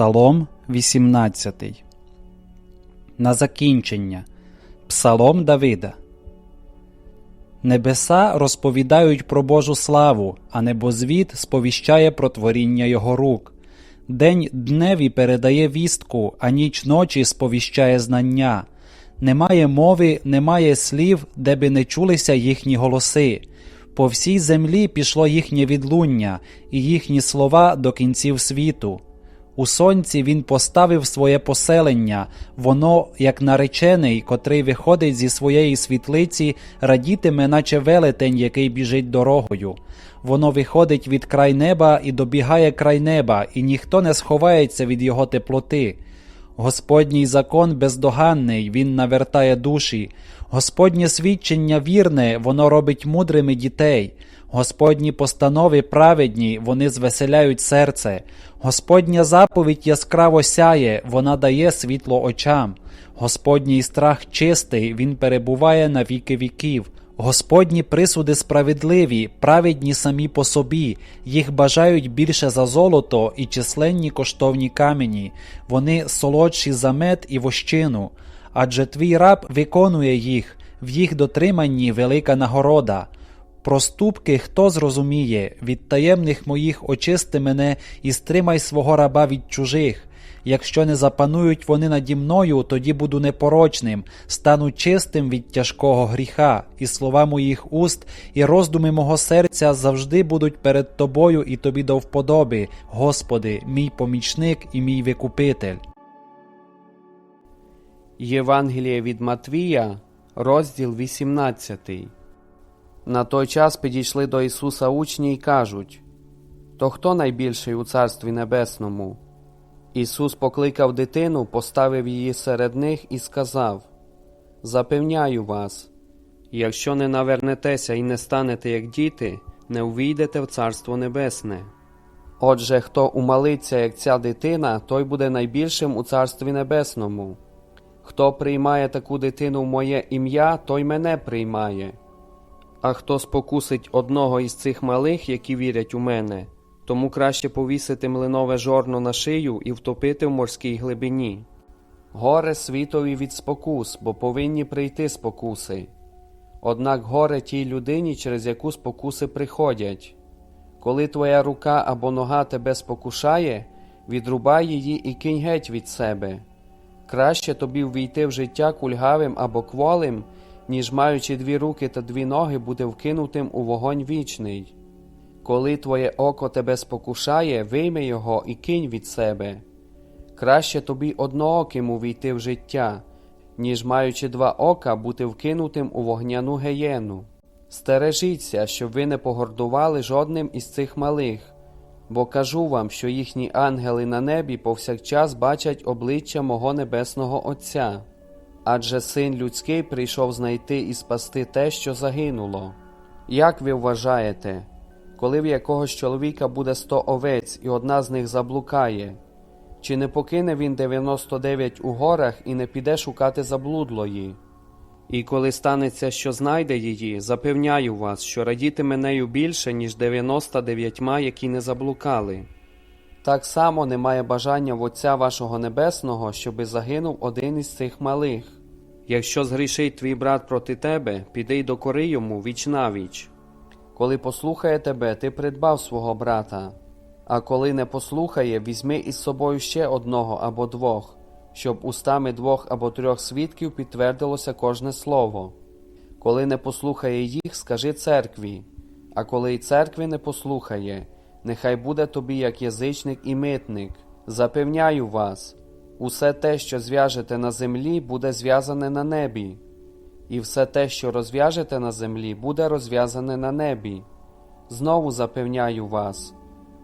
Псалом 18. На закінчення. Псалом Давида. Небеса розповідають про Божу славу, а небозвід сповіщає про творіння його рук. День дневі передає вістку, а ніч ночі сповіщає знання. Немає мови, немає слів, де би не чулися їхні голоси. По всій землі пішло їхнє відлуння, і їхні слова до кінців світу. У сонці він поставив своє поселення, воно, як наречений, котрий виходить зі своєї світлиці, радітиме, наче велетень, який біжить дорогою. Воно виходить від край неба і добігає край неба, і ніхто не сховається від його теплоти. Господній закон бездоганний, він навертає душі. Господнє свідчення вірне, воно робить мудрими дітей. Господні постанови праведні, вони звеселяють серце. Господня заповідь яскраво сяє, вона дає світло очам. Господній страх чистий, він перебуває на віки віків. Господні присуди справедливі, праведні самі по собі, їх бажають більше за золото і численні коштовні камені, вони солодші за мед і вощину. Адже твій раб виконує їх, в їх дотриманні велика нагорода. Проступки хто зрозуміє, від таємних моїх очисти мене і стримай свого раба від чужих. Якщо не запанують вони наді мною, тоді буду непорочним, стану чистим від тяжкого гріха, і слова моїх уст, і роздуми мого серця завжди будуть перед тобою і тобі до вподоби, Господи, мій помічник і мій викупитель. Євангеліє від Матвія, розділ 18. На той час підійшли до Ісуса учні й кажуть То хто найбільший у Царстві Небесному? Ісус покликав дитину, поставив її серед них і сказав Запевняю вас, якщо не навернетеся і не станете як діти, не увійдете в Царство Небесне. Отже, хто умалиться, як ця дитина, той буде найбільшим у Царстві Небесному. Хто приймає таку дитину в моє ім'я, той мене приймає. А хто спокусить одного із цих малих, які вірять у мене, тому краще повісити млинове жорно на шию і втопити в морській глибині. Горе світові від спокус, бо повинні прийти спокуси. Однак горе тій людині, через яку спокуси приходять. Коли твоя рука або нога тебе спокушає, відрубай її і кинь геть від себе. Краще тобі ввійти в життя кульгавим або кволим, ніж маючи дві руки та дві ноги, бути вкинутим у вогонь вічний. Коли твоє око тебе спокушає, вийми його і кинь від себе. Краще тобі однооким увійти в життя, ніж маючи два ока, бути вкинутим у вогняну геєну. Стережіться, щоб ви не погордували жодним із цих малих, бо кажу вам, що їхні ангели на небі повсякчас бачать обличчя мого небесного Отця. Адже син людський прийшов знайти і спасти те, що загинуло. Як ви вважаєте, коли в якогось чоловіка буде сто овець і одна з них заблукає, чи не покине він 99 у горах і не піде шукати заблудлої? І коли станеться, що знайде її, запевняю вас, що радітиме нею більше, ніж 99, які не заблукали. Так само немає бажання в Отця вашого Небесного, щоби загинув один із цих малих. Якщо згрішить твій брат проти тебе, піди й докори йому віч навіч. Коли послухає тебе, ти придбав свого брата, а коли не послухає, візьми із собою ще одного або двох, щоб устами двох або трьох свідків підтвердилося кожне слово. Коли не послухає їх, скажи церкві, а коли й церкві не послухає, нехай буде тобі як язичник і митник. Запевняю вас, усе те, що зв'яжете на землі, буде зв'язане на небі, і все те, що розв'яжете на землі, буде розв'язане на небі. Знову запевняю вас,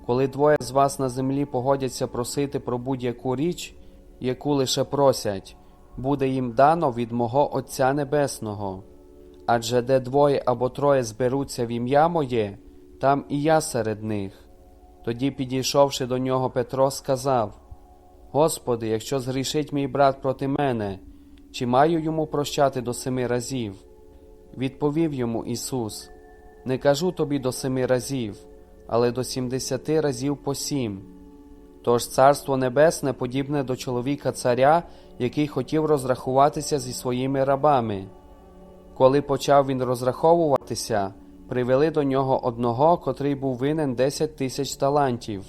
коли двоє з вас на землі погодяться просити про будь-яку річ, яку лише просять, буде їм дано від мого Отця Небесного. Адже де двоє або троє зберуться в ім'я моє, там і я серед них. Тоді, підійшовши до нього, Петро сказав: Господи, якщо згрішить мій брат проти мене, чи маю йому прощати до семи разів? Відповів йому Ісус: Не кажу тобі до семи разів, але до сімдесяти разів по сім. Тож царство небесне подібне до чоловіка царя, який хотів розрахуватися зі своїми рабами. Коли почав він розраховуватися, привели до нього одного, котрий був винен 10 тисяч талантів.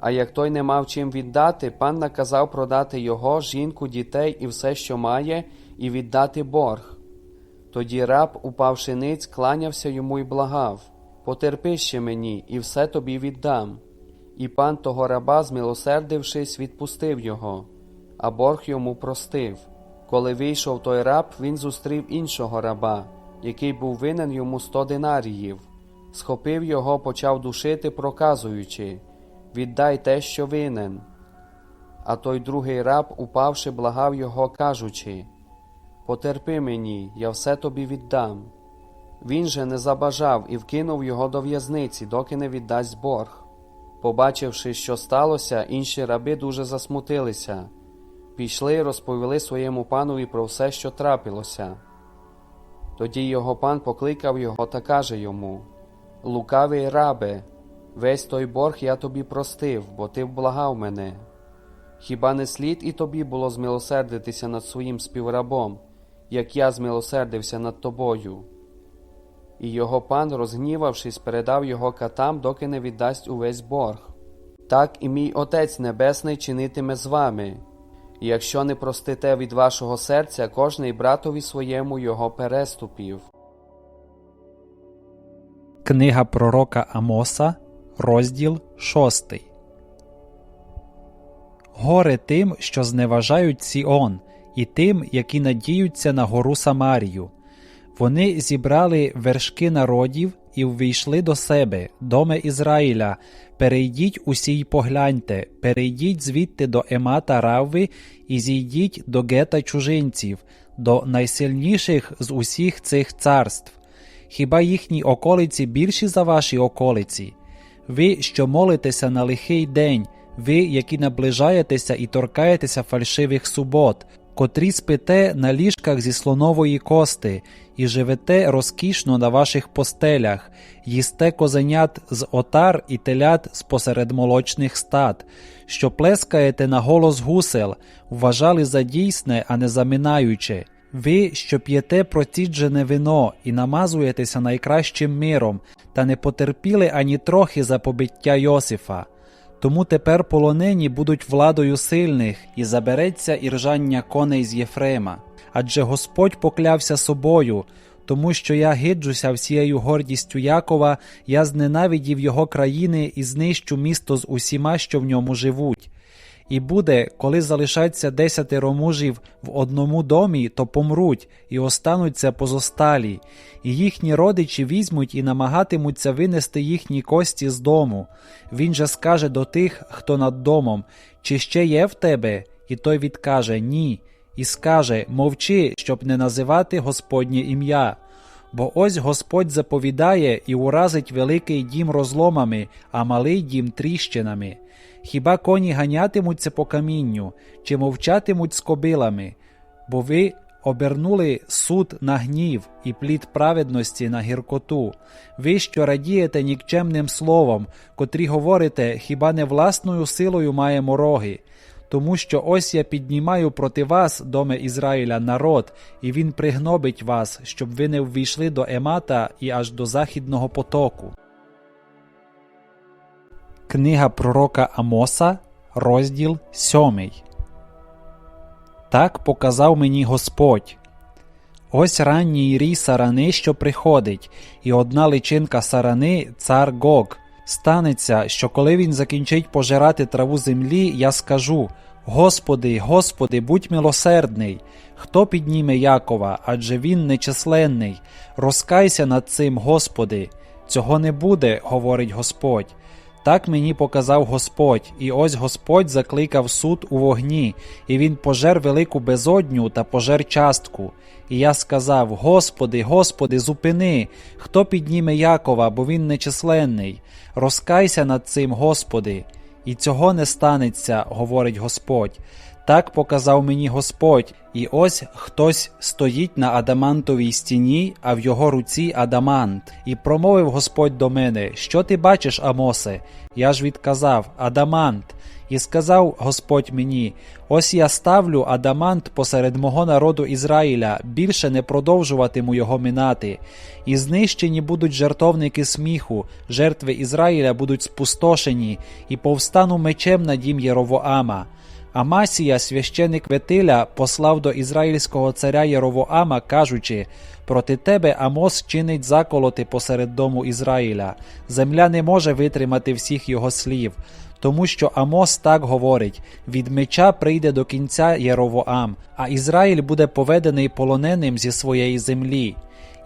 А як той не мав чим віддати, пан наказав продати його, жінку, дітей і все, що має, і віддати борг. Тоді раб, упавши ниць, кланявся йому й благав Потерпи ще мені, і все тобі віддам. І пан того раба, змилосердившись, відпустив його, а борг йому простив. Коли вийшов той раб, він зустрів іншого раба, який був винен йому сто динаріїв. Схопив його, почав душити, проказуючи Віддай те, що винен. А той другий раб, упавши, благав його, кажучи Потерпи мені, я все тобі віддам. Він же не забажав і вкинув його до в'язниці, доки не віддасть борг. Побачивши, що сталося, інші раби дуже засмутилися. Пішли і розповіли своєму панові про все, що трапилося. Тоді його пан покликав його та каже йому Лукавий рабе, весь той борг я тобі простив, бо ти вблагав мене. Хіба не слід і тобі було змилосердитися над своїм співрабом, як я змилосердився над тобою? І його пан, розгнівавшись, передав його катам, доки не віддасть увесь борг. Так і мій Отець Небесний чинитиме з вами, якщо не простите від вашого серця кожний братові своєму його переступів. Книга пророка Амоса, розділ 6. Горе тим, що зневажають Сіон, і тим, які надіються на гору Самарію. Вони зібрали вершки народів і ввійшли до себе, доме Ізраїля. Перейдіть усі й погляньте, перейдіть звідти до Емата Равви і зійдіть до гета чужинців, до найсильніших з усіх цих царств. Хіба їхні околиці більші за ваші околиці? Ви, що молитеся на лихий день, ви, які наближаєтеся і торкаєтеся фальшивих субот, котрі спите на ліжках зі слонової кости, і живете розкішно на ваших постелях, їсте козенят з отар і телят з посеред молочних стад, що плескаєте на голос гусел, вважали за дійсне, а не заминаюче. Ви, що п'єте проціджене вино і намазуєтеся найкращим миром, та не потерпіли ані трохи за побиття Йосифа. Тому тепер полонені будуть владою сильних, і забереться іржання коней з Єфрема. Адже Господь поклявся собою, тому що я гиджуся всією гордістю Якова, я зненавидів його країни і знищу місто з усіма, що в ньому живуть. І буде, коли залишаться десятеро мужів в одному домі, то помруть і остануться позосталі, і їхні родичі візьмуть і намагатимуться винести їхні кості з дому. Він же скаже до тих, хто над домом, чи ще є в тебе? І той відкаже Ні, і скаже Мовчи, щоб не називати Господнє ім'я. Бо ось Господь заповідає і уразить великий дім розломами, а малий дім тріщинами. Хіба коні ганятимуться по камінню, чи мовчатимуть з кобилами? Бо ви обернули суд на гнів і плід праведності на гіркоту. Ви, що радієте нікчемним словом, котрі говорите, хіба не власною силою маємо роги? Тому що ось я піднімаю проти вас, доме Ізраїля, народ, і він пригнобить вас, щоб ви не ввійшли до Емата і аж до західного потоку. Книга пророка Амоса, розділ 7. Так показав мені Господь. Ось ранній рій сарани, що приходить, і одна личинка сарани цар Гог. Станеться, що коли він закінчить пожирати траву землі, я скажу: Господи, Господи, будь милосердний. Хто підніме Якова, адже він нечисленний. Розкайся над цим, Господи. Цього не буде, говорить Господь. Так мені показав Господь, і ось Господь закликав суд у вогні, і він пожер велику безодню та пожер частку. І я сказав: Господи, Господи, зупини, хто підніме Якова, бо він нечисленний. Розкайся над цим, Господи. І цього не станеться, говорить Господь. Так показав мені Господь, і ось хтось стоїть на адамантовій стіні, а в його руці адамант. І промовив Господь до мене: Що ти бачиш, Амосе? Я ж відказав Адамант. І сказав Господь мені: Ось я ставлю адамант посеред мого народу Ізраїля, більше не продовжуватиму його минати. І знищені будуть жертовники сміху, жертви Ізраїля будуть спустошені, і повстану мечем на дім Єровоама. Амасія, священик Ветиля, послав до ізраїльського царя Єровоама, кажучи: проти тебе Амос чинить заколоти посеред дому Ізраїля. Земля не може витримати всіх його слів. Тому що Амос так говорить: від меча прийде до кінця Єровоам, а Ізраїль буде поведений полоненим зі своєї землі.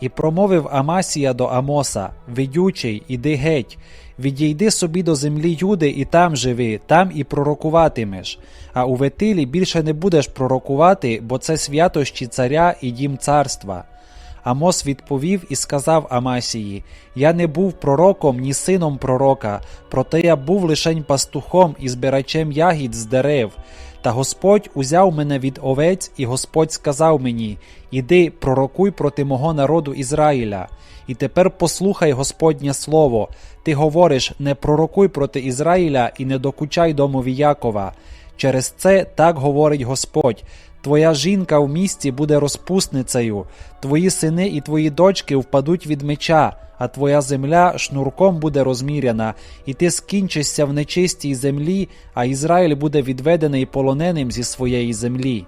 І промовив Амасія до Амоса: Видючий, іди геть, відійди собі до землі Юди і там живи, там і пророкуватимеш. А у Ветилі більше не будеш пророкувати, бо це святощі царя і дім царства. Амос відповів і сказав Амасії: Я не був пророком, ні сином пророка, проте я був лишень пастухом і збирачем ягід з дерев. Та Господь узяв мене від овець, і Господь сказав мені: Іди, пророкуй проти мого народу Ізраїля. І тепер послухай Господнє слово. Ти говориш: не пророкуй проти Ізраїля і не докучай домові Якова. Через це так говорить Господь. Твоя жінка в місті буде розпусницею, твої сини і твої дочки впадуть від меча, а твоя земля шнурком буде розміряна, і ти скінчишся в нечистій землі, а Ізраїль буде відведений полоненим зі своєї землі.